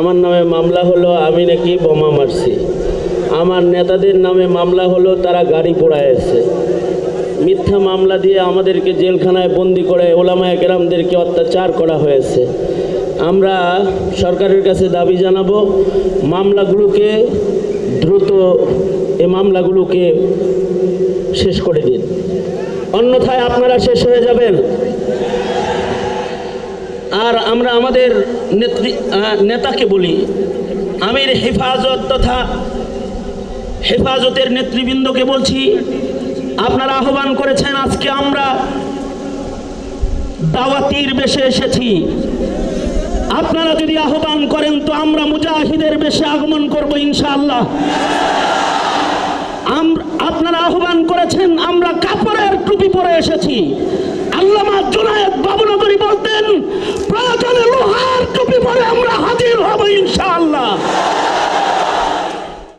আমার নামে মামলা হলো আমি নাকি বোমা মারছি। আমার নেতাদের নামে মামলা হলো তারা গাড়ি পোড়াইছে মিথ্যা মামলা দিয়ে আমাদেরকে জেলখানায় বন্দি করে ওলামায় কেরামদেরকে অত্যাচার করা হয়েছে। আমরা সরকারের কাছে দাবি জানাব, মামলাগুলোকে দ্রুত এ মামলাগুলোকে শেষ করে দিন। অন্যথায় আপনারা শেষ হয়ে যাবেন। আর আমরা আমাদের নেত্রী নেতাকে বলি। আমির হেফাজত তথা হেফাজতের নেতৃবৃন্দকে বলছি, আপনারা আহ্বান করেছেন আজকে আমরা দাওয়াতির বেশে এসেছি। আপনারা যদি আহ্বান করেন তো আমরা মুজাহিদের বেশে আগমন করব ইনশাআল্লাহ। আপনারা আহ্বান করেছেন আমরা কাপড়ের টুপি পরে এসেছি। আল্লামা জুনায়েদ